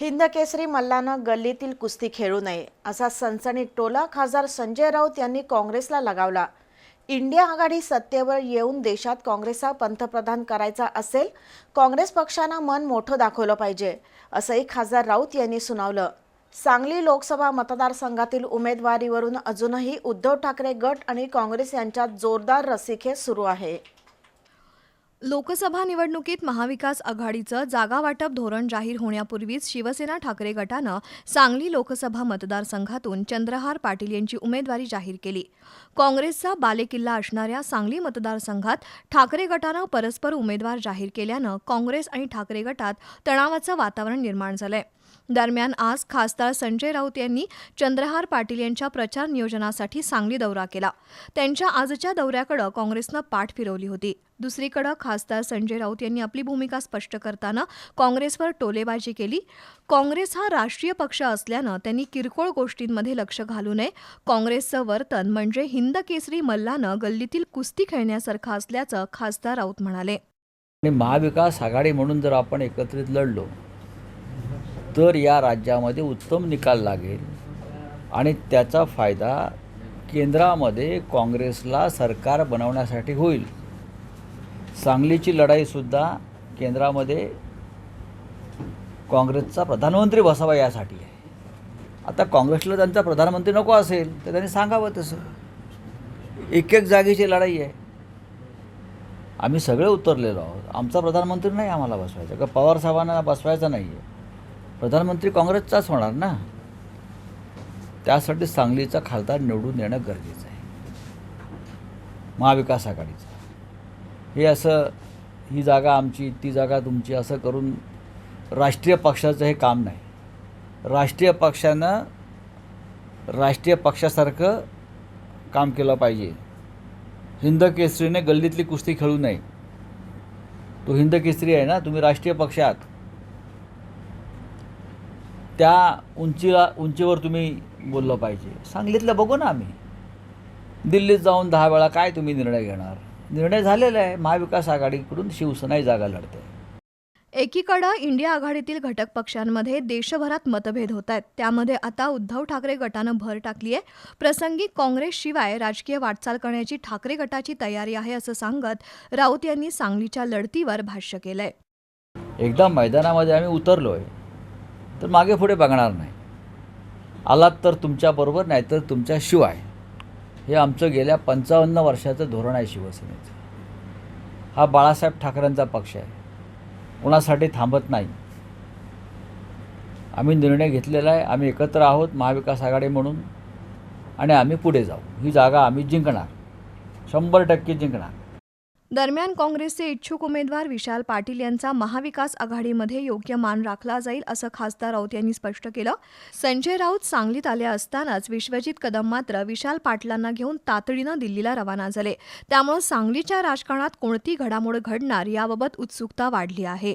हिंदकेसरी मल्लानं गल्लीतील कुस्ती खेळू नये असा सनसनीत टोला खासदार संजय राऊत यांनी काँग्रेसला लगावला. इंडिया आघाडी सत्तेवर येऊन देशात काँग्रेसचा पंतप्रधान करायचा असेल काँग्रेस पक्षानं मन मोठं दाखवलं पाहिजे असंही खासदार राऊत यांनी सुनावलं. सांगली लोकसभा मतदारसंघातील उमेदवारीवरून अजूनही उद्धव ठाकरे गट आणि काँग्रेस यांच्यात जोरदार रस्सीखेच सुरू आहे. लोकसभा निवडणुकीत महाविकास आघाडीचं जागा वाटप धोरण जाहीर होण्यापूर्वीच शिवसेना ठाकरे गटानं सांगली लोकसभा मतदारसंघातून चंद्रहार पाटील यांची उमेदवारी जाहीर केली. काँग्रेसचा बालेकिल्ला असणाऱ्या सांगली मतदारसंघात ठाकरे गटानं परस्पर उमेदवार जाहीर केल्यानं काँग्रेस आणि ठाकरे गटात तणावाचं वातावरण निर्माण झालंय. दरम्यान आज खासदार संजय राऊत यांनी चंद्रहार पाटील यांच्या प्रचार नियोजनासाठी सांगली दौरा केला. त्यांच्या आजच्या दौऱ्याकडे काँग्रेसनं पाठ फिरवली होती. दुसरीकडे खासदार संजय राऊत यांनी आपली भूमिका स्पष्ट करताना काँग्रेसवर टोलेबाजी केली. काँग्रेस हा राष्ट्रीय पक्ष असल्यानं त्यांनी किरकोळ गोष्टींमध्ये लक्ष घालू नये. काँग्रेसचं वर्तन म्हणजे हिंद केसरी मल्लानं गल्लीतील कुस्ती खेळण्यासारखं असल्याचं खासदार राऊत म्हणाले. आणि महाविकास आघाडी म्हणून जर आपण एकत्रित लढलो तर या राज्यामध्ये उत्तम निकाल लागेल आणि त्याचा फायदा केंद्रामध्ये काँग्रेसला सरकार बनवण्यासाठी होईल. सांगलीची लढाईसुद्धा केंद्रामध्ये काँग्रेसचा प्रधानमंत्री बसावा यासाठी आहे. आता काँग्रेसला त्यांचा प्रधानमंत्री नको असेल तर त्यांनी सांगावं तसं. एक एक जागेची लढाई आहे. आम्ही सगळे उतरलेलो आहोत. आमचा प्रधानमंत्री नाही आम्हाला बसवायचा. का पवार साहेबांना बसवायचा नाही आहे प्रधानमंत्री काँग्रेसचाच होणार ना? त्यासाठी सांगलीचा खासदार निवडून येणं गरजेचं आहे. महाविकास आघाडीचा. हे असं ही जागा आमची ती जागा तुमची असं करून राष्ट्रीय पक्षाचं हे काम नाही. राष्ट्रीय पक्षानं राष्ट्रीय पक्षासारखं काम केलं पाहिजे. हिंद केसरीने गल्लीतली कुस्ती खेळू नये. तो हिंद केसरी आहे ना? तुम्ही राष्ट्रीय पक्षात. आहात त्या उंचीला उंचीवर तुम्ही बोललं पाहिजे. सांगलीतलं बघू ना आम्ही. दिल्लीत जाऊन दहा वेळा काय तुम्ही निर्णय घेणार? निर्णय झालेला आहे. महाविकास आघाडीकडून शिवसेना ही जागा लढते. एकीकडं इंडिया आघाडीतील घटक पक्षांमध्ये देशभरात मतभेद होत आहेत. त्यामध्ये आता उद्धव ठाकरे गटानं भर टाकली आहे प्रसंगी काँग्रेसशिवाय राजकीय वाटचाल करण्याची ठाकरे गटाची तयारी आहे असं सांगत राऊत यांनी सांगलीच्या लढतीवर भाष्य केलंय. एकदा मैदानामध्ये आम्ही उतरलो आहे तर मागे पुढे बघणार नाही. आलात तर तुमच्याबरोबर नाही तर तुमच्याशिवाय हे आमचं गेल्या पंचावन्न वर्षाचं धोरण आहे शिवसेनेचं. हा बाळासाहेब ठाकरेंचा पक्ष आहे. कोणासाठी थांबत नाही. आम्ही निर्णय घेतलेला आहे आम्ही एकत्र आहोत महाविकास आघाडी म्हणून. आणि आम्ही पुढे जाऊ. ही जागा आम्ही जिंकणार. शंभर टक्के जिंकणार. दरम्यान काँग्रेसचे इच्छुक उमेदवार विशाल पाटील यांचा महाविकास आघाडीमध्ये योग्य मान राखला जाईल असं खासदार राऊत यांनी स्पष्ट केलं. संजय राऊत सांगलीत आले असतानाच विश्वजित कदम मात्र विशाल पाटलांना घेऊन तातडीनं दिल्लीला रवाना झाले. त्यामुळे सांगलीच्या राजकारणात कोणती घडामोड घडणार याबाबत उत्सुकता वाढली आहे.